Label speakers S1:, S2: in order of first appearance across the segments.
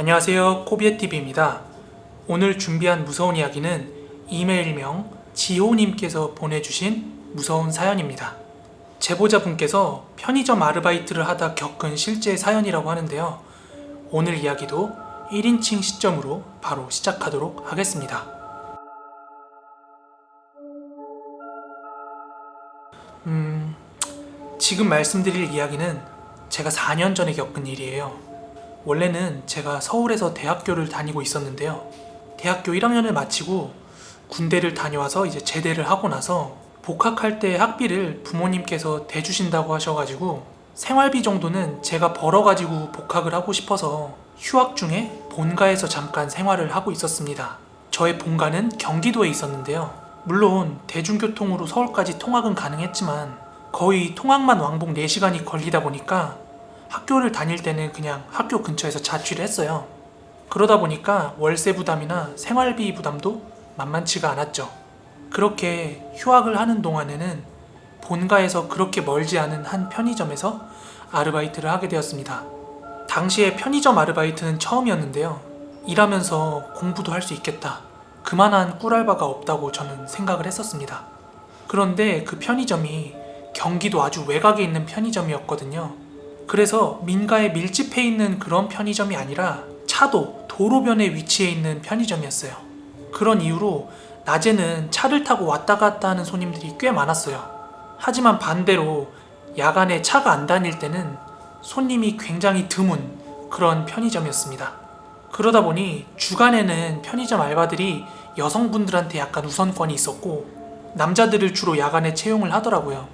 S1: 안녕하세요. 코비에TV입니다. 오늘 준비한 무서운 이야기는 이메일명 지호님께서 보내주신 무서운 사연입니다. 제보자분께서 편의점 아르바이트를 하다 겪은 실제 사연이라고 하는데요. 오늘 이야기도 1인칭 시점으로 바로 시작하도록 하겠습니다. 음, 지금 말씀드릴 이야기는 제가 4년 전에 겪은 일이에요. 원래는 제가 서울에서 대학교를 다니고 있었는데요. 대학교 1학년을 마치고 군대를 다녀와서 이제 제대를 하고 나서 복학할 때 학비를 부모님께서 대주신다고 하셔가지고 생활비 정도는 제가 벌어가지고 복학을 하고 싶어서 휴학 중에 본가에서 잠깐 생활을 하고 있었습니다. 저의 본가는 경기도에 있었는데요. 물론 대중교통으로 서울까지 통학은 가능했지만 거의 통학만 왕복 4시간이 걸리다 보니까 학교를 다닐 때는 그냥 학교 근처에서 자취를 했어요. 그러다 보니까 월세 부담이나 생활비 부담도 만만치가 않았죠. 그렇게 휴학을 하는 동안에는 본가에서 그렇게 멀지 않은 한 편의점에서 아르바이트를 하게 되었습니다. 당시에 편의점 아르바이트는 처음이었는데요. 일하면서 공부도 할 수 있겠다. 그만한 꿀알바가 없다고 저는 생각을 했었습니다. 그런데 그 편의점이 경기도 아주 외곽에 있는 편의점이었거든요. 그래서 민가에 밀집해 있는 그런 편의점이 아니라 차도 도로변에 위치해 있는 편의점이었어요. 그런 이유로 낮에는 차를 타고 왔다 갔다 하는 손님들이 꽤 많았어요. 하지만 반대로 야간에 차가 안 다닐 때는 손님이 굉장히 드문 그런 편의점이었습니다. 그러다 보니 주간에는 편의점 알바들이 여성분들한테 약간 우선권이 있었고 남자들을 주로 야간에 채용을 하더라고요.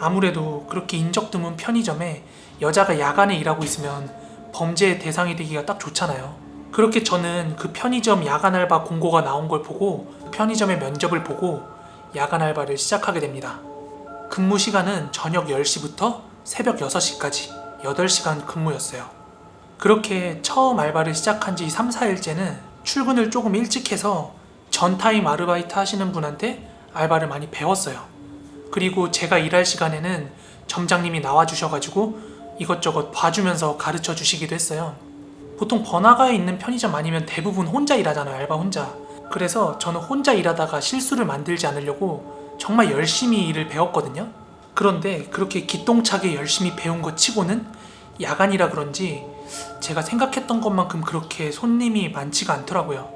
S1: 아무래도 그렇게 인적 드문 편의점에 여자가 야간에 일하고 있으면 범죄의 대상이 되기가 딱 좋잖아요. 그렇게 저는 그 편의점 야간 알바 공고가 나온 걸 보고 편의점의 면접을 보고 야간 알바를 시작하게 됩니다. 근무 시간은 저녁 10시부터 새벽 6시까지 8시간 근무였어요. 그렇게 처음 알바를 시작한 지 3, 4일째는 출근을 조금 일찍 해서 전타임 아르바이트 하시는 분한테 알바를 많이 배웠어요. 그리고 제가 일할 시간에는 점장님이 나와주셔가지고 이것저것 봐주면서 가르쳐 주시기도 했어요. 보통 번화가에 있는 편의점 아니면 대부분 혼자 일하잖아요, 알바 혼자. 그래서 저는 혼자 일하다가 실수를 만들지 않으려고 정말 열심히 일을 배웠거든요. 그런데 그렇게 기똥차게 열심히 배운 것 치고는 야간이라 그런지 제가 생각했던 것만큼 그렇게 손님이 많지가 않더라고요.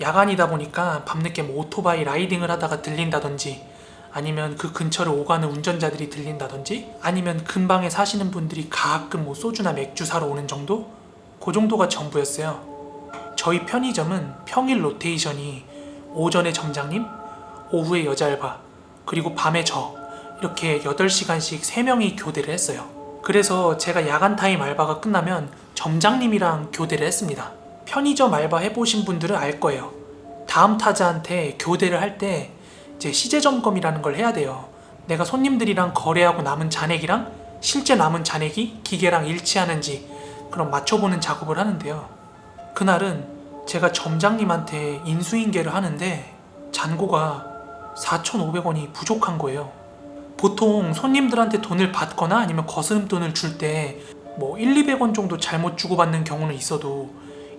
S1: 야간이다 보니까 밤늦게 뭐 오토바이 라이딩을 하다가 들린다든지 아니면 그 근처를 오가는 운전자들이 들린다든지 아니면 근방에 사시는 분들이 가끔 뭐 소주나 맥주 사러 오는 정도? 그 정도가 전부였어요. 저희 편의점은 평일 로테이션이 오전에 점장님, 오후에 여자 알바, 그리고 밤에 저 이렇게 8시간씩 3명이 교대를 했어요. 그래서 제가 야간 타임 알바가 끝나면 점장님이랑 교대를 했습니다. 편의점 알바 해보신 분들은 알 거예요. 다음 타자한테 교대를 할때 이제 시제 점검이라는 걸 해야 돼요. 내가 손님들이랑 거래하고 남은 잔액이랑 실제 남은 잔액이 기계랑 일치하는지 그럼 맞춰보는 작업을 하는데요. 그날은 제가 점장님한테 인수인계를 하는데 잔고가 4,500원이 부족한 거예요. 보통 손님들한테 돈을 받거나 아니면 거스름 돈을 줄 때 뭐 1, 200원 정도 잘못 주고받는 경우는 있어도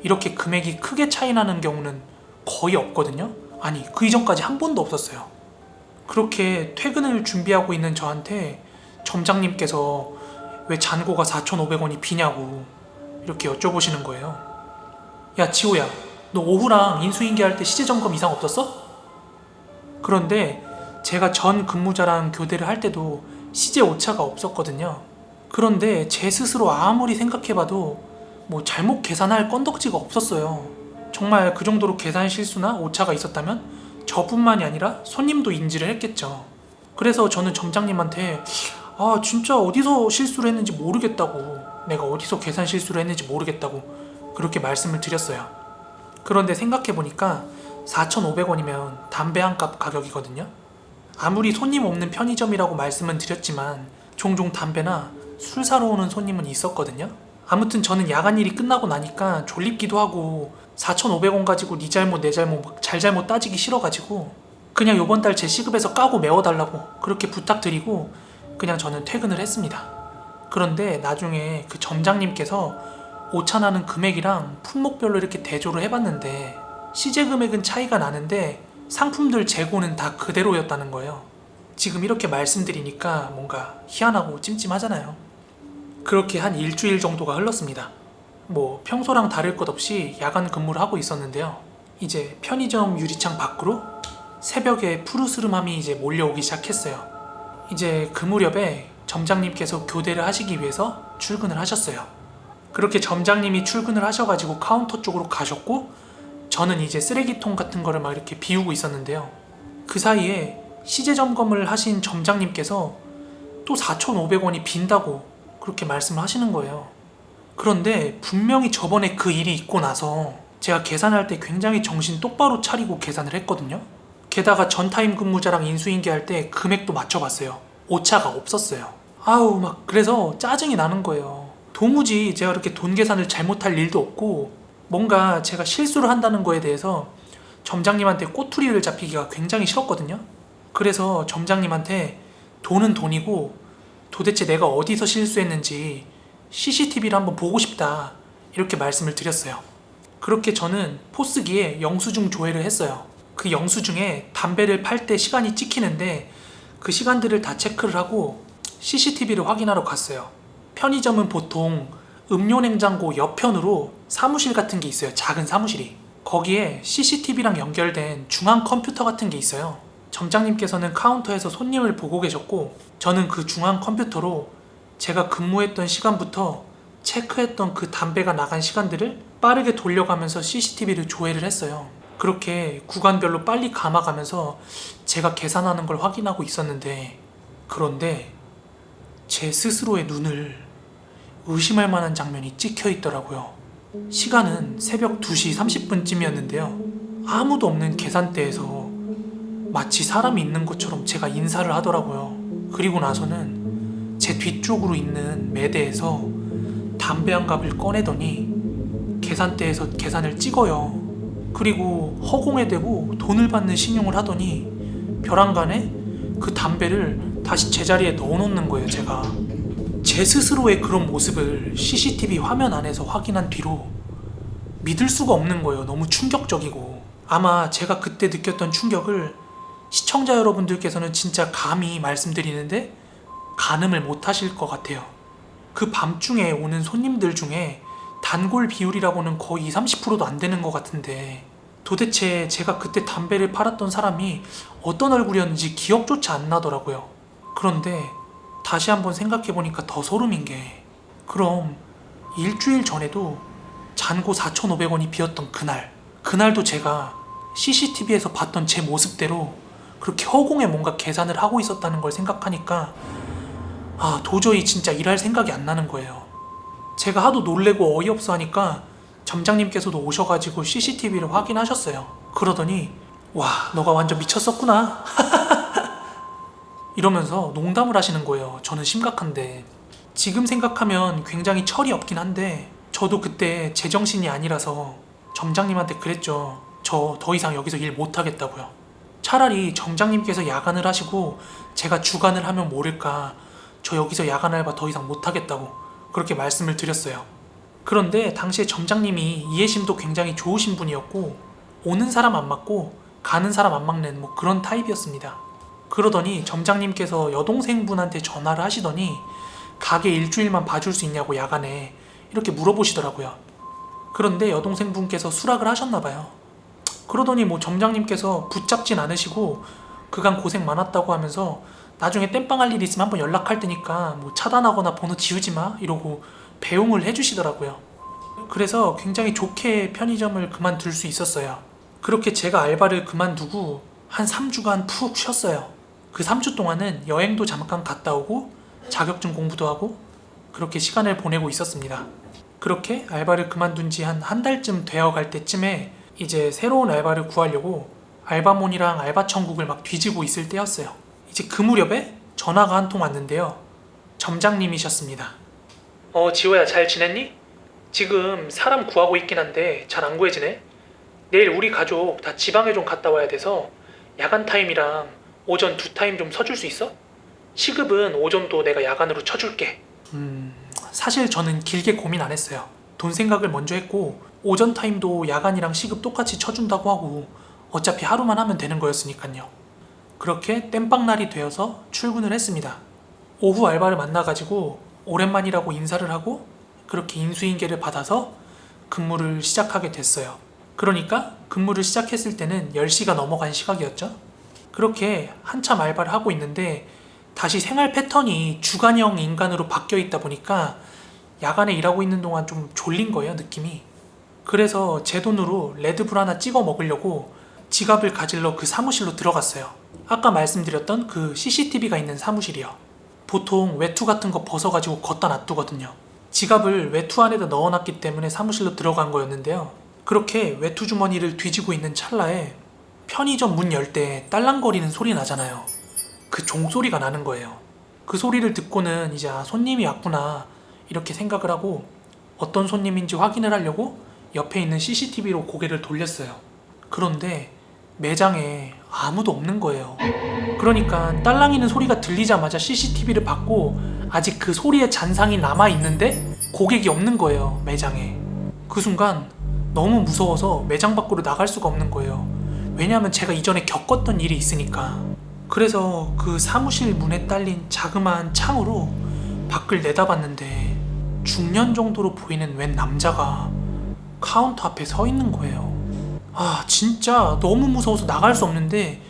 S1: 이렇게 금액이 크게 차이 나는 경우는 거의 없거든요. 아니, 그 이전까지 한 번도 없었어요. 그렇게 퇴근을 준비하고 있는 저한테 점장님께서 왜 잔고가 4,500원이 비냐고 이렇게 여쭤보시는 거예요. 야, 지호야, 너 오후랑 인수인계 할 때 시제 점검 이상 없었어? 그런데 제가 전 근무자랑 교대를 할 때도 시제 오차가 없었거든요. 그런데 제 스스로 아무리 생각해봐도 뭐 잘못 계산할 건덕지가 없었어요. 정말 그 정도로 계산 실수나 오차가 있었다면 저뿐만이 아니라 손님도 인지를 했겠죠. 그래서 저는 점장님한테 아 진짜 어디서 실수를 했는지 모르겠다고 내가 어디서 계산 실수를 했는지 모르겠다고 그렇게 말씀을 드렸어요. 그런데 생각해보니까 4,500원이면 담배 한 값 가격이거든요. 아무리 손님 없는 편의점이라고 말씀은 드렸지만 종종 담배나 술 사러 오는 손님은 있었거든요. 아무튼 저는 야간 일이 끝나고 나니까 졸립기도 하고 4,500원 가지고 네 잘못 내 잘못 막 잘잘못 따지기 싫어가지고 그냥 요번 달 제 시급에서 까고 메워달라고 그렇게 부탁드리고 그냥 저는 퇴근을 했습니다. 그런데 나중에 그 점장님께서 오차나는 금액이랑 품목별로 이렇게 대조를 해봤는데 시제 금액은 차이가 나는데 상품들 재고는 다 그대로였다는 거예요. 지금 이렇게 말씀드리니까 뭔가 희한하고 찜찜하잖아요. 그렇게 한 일주일 정도가 흘렀습니다. 뭐 평소랑 다를 것 없이 야간 근무를 하고 있었는데요. 이제 편의점 유리창 밖으로 새벽에 푸르스름함이 이제 몰려오기 시작했어요. 이제 그 무렵에 점장님께서 교대를 하시기 위해서 출근을 하셨어요. 그렇게 점장님이 출근을 하셔가지고 카운터 쪽으로 가셨고 저는 이제 쓰레기통 같은 거를 막 이렇게 비우고 있었는데요. 그 사이에 시제 점검을 하신 점장님께서 또 4,500원이 빈다고 그렇게 말씀을 하시는 거예요. 그런데 분명히 저번에 그 일이 있고 나서 제가 계산할 때 굉장히 정신 똑바로 차리고 계산을 했거든요. 게다가 전타임 근무자랑 인수인계할 때 금액도 맞춰봤어요. 오차가 없었어요. 아우 막 그래서 짜증이 나는 거예요. 도무지 제가 그렇게 돈 계산을 잘못할 일도 없고 뭔가 제가 실수를 한다는 거에 대해서 점장님한테 꼬투리를 잡히기가 굉장히 싫었거든요. 그래서 점장님한테 돈은 돈이고 도대체 내가 어디서 실수했는지 CCTV를 한번 보고 싶다 이렇게 말씀을 드렸어요. 그렇게 저는 포스기에 영수증 조회를 했어요. 그 영수증에 담배를 팔 때 시간이 찍히는데 그 시간들을 다 체크를 하고 CCTV를 확인하러 갔어요. 편의점은 보통 음료 냉장고 옆편으로 사무실 같은 게 있어요. 작은 사무실이. 거기에 CCTV랑 연결된 중앙 컴퓨터 같은 게 있어요. 점장님께서는 카운터에서 손님을 보고 계셨고 저는 그 중앙 컴퓨터로 제가 근무했던 시간부터 체크했던 그 담배가 나간 시간들을 빠르게 돌려가면서 CCTV를 조회를 했어요. 그렇게 구간별로 빨리 감아가면서 제가 계산하는 걸 확인하고 있었는데 그런데 제 스스로의 눈을 의심할 만한 장면이 찍혀 있더라고요. 시간은 새벽 2시 30분쯤이었는데요. 아무도 없는 계산대에서 마치 사람이 있는 것처럼 제가 인사를 하더라고요. 그리고 나서는 제 뒤쪽으로 있는 매대에서 담배 한 갑을 꺼내더니 계산대에서 계산을 찍어요. 그리고 허공에 대고 돈을 받는 신용을 하더니 벼랑간에 그 담배를 다시 제자리에 넣어놓는 거예요, 제가. 제 스스로의 그런 모습을 CCTV 화면 안에서 확인한 뒤로 믿을 수가 없는 거예요. 너무 충격적이고. 아마 제가 그때 느꼈던 충격을 시청자 여러분들께서는 진짜 감히 말씀드리는데 가늠을 못 하실 것 같아요. 그 밤중에 오는 손님들 중에 단골 비율이라고는 거의 2, 30%도 안 되는 것 같은데 도대체 제가 그때 담배를 팔았던 사람이 어떤 얼굴이었는지 기억조차 안 나더라고요. 그런데 다시 한번 생각해보니까 더 소름인 게 그럼 일주일 전에도 잔고 4,500원이 비었던 그날 그날도 제가 CCTV에서 봤던 제 모습대로 그렇게 허공에 뭔가 계산을 하고 있었다는 걸 생각하니까 아 도저히 진짜 일할 생각이 안 나는 거예요. 제가 하도 놀래고 어이없어 하니까 점장님께서도 오셔가지고 CCTV를 확인하셨어요. 그러더니 와 너가 완전 미쳤었구나. 이러면서 농담을 하시는 거예요. 저는 심각한데 지금 생각하면 굉장히 철이 없긴 한데 저도 그때 제정신이 아니라서 점장님한테 그랬죠. 저 더 이상 여기서 일 못하겠다고요. 차라리 점장님께서 야간을 하시고 제가 주간을 하면 모를까 저 여기서 야간 알바 더 이상 못하겠다고 그렇게 말씀을 드렸어요. 그런데 당시에 점장님이 이해심도 굉장히 좋으신 분이었고 오는 사람 안 맞고 가는 사람 안 막는 뭐 그런 타입이었습니다. 그러더니 점장님께서 여동생분한테 전화를 하시더니 가게 일주일만 봐줄 수 있냐고 야간에 이렇게 물어보시더라고요. 그런데 여동생분께서 수락을 하셨나 봐요. 그러더니 뭐 점장님께서 붙잡진 않으시고 그간 고생 많았다고 하면서 나중에 땜빵할 일 있으면 한번 연락할 테니까 뭐 차단하거나 번호 지우지 마 이러고 배웅을 해주시더라고요. 그래서 굉장히 좋게 편의점을 그만둘 수 있었어요. 그렇게 제가 알바를 그만두고 한 3주간 푹 쉬었어요. 그 3주 동안은 여행도 잠깐 갔다 오고 자격증 공부도 하고 그렇게 시간을 보내고 있었습니다. 그렇게 알바를 그만둔 지 한 한 달쯤 되어 갈 때쯤에 이제 새로운 알바를 구하려고 알바몬이랑 알바천국을 막 뒤지고 있을 때였어요. 이제 그 무렵에 전화가 한 통 왔는데요. 점장님이셨습니다. 어, 지호야 잘 지냈니? 지금 사람 구하고 있긴 한데 잘 안 구해지네. 내일 우리 가족 다 지방에 좀 갔다 와야 돼서 야간 타임이랑 오전 두 타임 좀 서줄 수 있어? 시급은 오전도 내가 야간으로 쳐줄게. 음, 사실 저는 길게 고민 안 했어요. 돈 생각을 먼저 했고 오전 타임도 야간이랑 시급 똑같이 쳐준다고 하고 어차피 하루만 하면 되는 거였으니까요. 그렇게 땜빵날이 되어서 출근을 했습니다. 오후 알바를 만나가지고 오랜만이라고 인사를 하고 그렇게 인수인계를 받아서 근무를 시작하게 됐어요. 그러니까 근무를 시작했을 때는 10시가 넘어간 시각이었죠. 그렇게 한참 알바를 하고 있는데 다시 생활 패턴이 주간형 인간으로 바뀌어 있다 보니까 야간에 일하고 있는 동안 좀 졸린 거예요, 느낌이. 그래서 제 돈으로 레드불 하나 찍어 먹으려고 지갑을 가질러 그 사무실로 들어갔어요. 아까 말씀드렸던 그 CCTV가 있는 사무실이요. 보통 외투 같은 거 벗어가지고 걷다 놔두거든요. 지갑을 외투 안에다 넣어놨기 때문에 사무실로 들어간 거였는데요. 그렇게 외투 주머니를 뒤지고 있는 찰나에 편의점 문 열 때 딸랑거리는 소리 나잖아요. 그 종소리가 나는 거예요. 그 소리를 듣고는 이제 아, 손님이 왔구나 이렇게 생각을 하고 어떤 손님인지 확인을 하려고 옆에 있는 CCTV로 고개를 돌렸어요. 그런데 매장에 아무도 없는 거예요. 그러니까 딸랑이는 소리가 들리자마자 CCTV를 받고 아직 그 소리의 잔상이 남아 있는데 고객이 없는 거예요 매장에. 그 순간 너무 무서워서 매장 밖으로 나갈 수가 없는 거예요. 왜냐하면 제가 이전에 겪었던 일이 있으니까. 그래서 그 사무실 문에 딸린 자그마한 창으로 밖을 내다봤는데 중년 정도로 보이는 웬 남자가 카운터 앞에 서 있는 거예요. 아, 진짜 너무 무서워서 나갈 수 없는데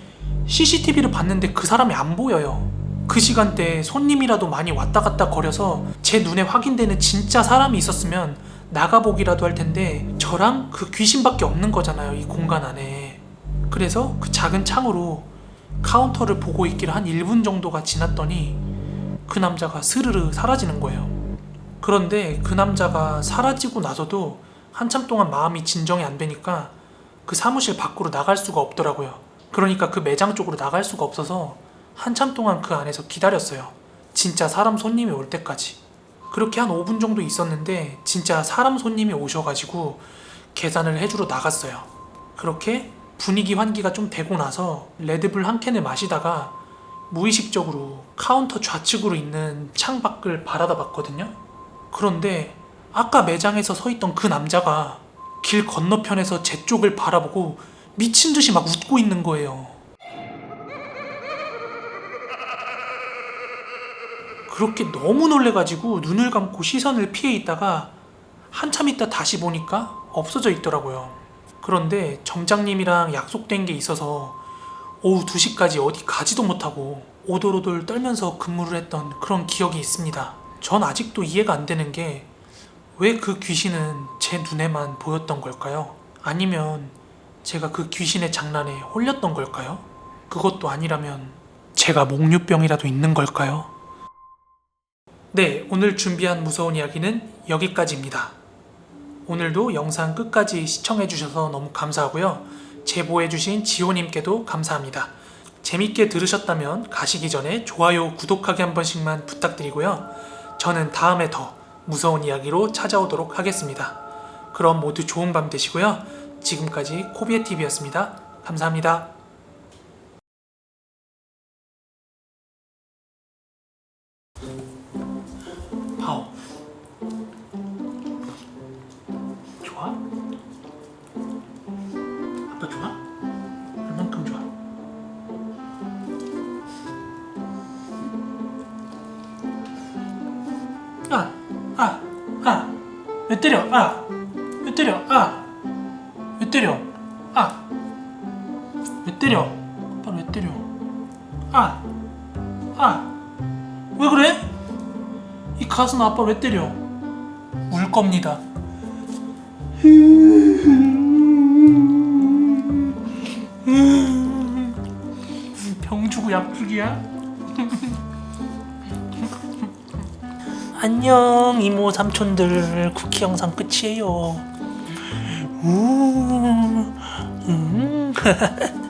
S1: CCTV를 봤는데 그 사람이 안 보여요. 그 시간대에 손님이라도 많이 왔다 갔다 거려서 제 눈에 확인되는 진짜 사람이 있었으면 나가보기라도 할 텐데 저랑 그 귀신밖에 없는 거잖아요, 이 공간 안에. 그래서 그 작은 창으로 카운터를 보고 있기를 한 1분 정도가 지났더니 그 남자가 스르르 사라지는 거예요. 그런데 그 남자가 사라지고 나서도 한참 동안 마음이 진정이 안 되니까 그 사무실 밖으로 나갈 수가 없더라고요. 그러니까 그 매장 쪽으로 나갈 수가 없어서 한참 동안 그 안에서 기다렸어요. 진짜 사람 손님이 올 때까지. 그렇게 한 5분 정도 있었는데 진짜 사람 손님이 오셔가지고 계산을 해주러 나갔어요. 그렇게 분위기 환기가 좀 되고 나서 레드불 한 캔을 마시다가 무의식적으로 카운터 좌측으로 있는 창 밖을 바라다 봤거든요. 그런데 아까 매장에서 서 있던 그 남자가 길 건너편에서 제 쪽을 바라보고 미친 듯이 막 웃고 있는 거예요. 그렇게 너무 놀래가지고 눈을 감고 시선을 피해 있다가 한참 있다 다시 보니까 없어져 있더라고요. 그런데 점장님이랑 약속된 게 있어서 오후 2시까지 어디 가지도 못하고 오돌오돌 떨면서 근무를 했던 그런 기억이 있습니다. 전 아직도 이해가 안 되는 게 왜 그 귀신은 제 눈에만 보였던 걸까요? 아니면 제가 그 귀신의 장난에 홀렸던 걸까요? 그것도 아니라면 제가 목류병이라도 있는 걸까요? 네, 오늘 준비한 무서운 이야기는 여기까지입니다. 오늘도 영상 끝까지 시청해주셔서 너무 감사하고요. 제보해주신 지호님께도 감사합니다. 재밌게 들으셨다면 가시기 전에 좋아요, 구독하기 한 번씩만 부탁드리고요. 저는 다음에 더 무서운 이야기로 찾아오도록 하겠습니다. 그럼 모두 좋은 밤 되시고요. 지금까지 코비의 TV였습니다. 감사합니다. 파오. 좋아? 아, 아, 왜 때려? 아, 왜 때려? 아, 왜 때려? 아, 왜 때려? 아빠 왜 때려? 아, 아, 왜 그래? 이 가슴 아빠 왜 때려? 울 겁니다. 병 주고 약 주기야? 안녕 이모 삼촌들 쿠키 영상 끝이에요. 우, 음.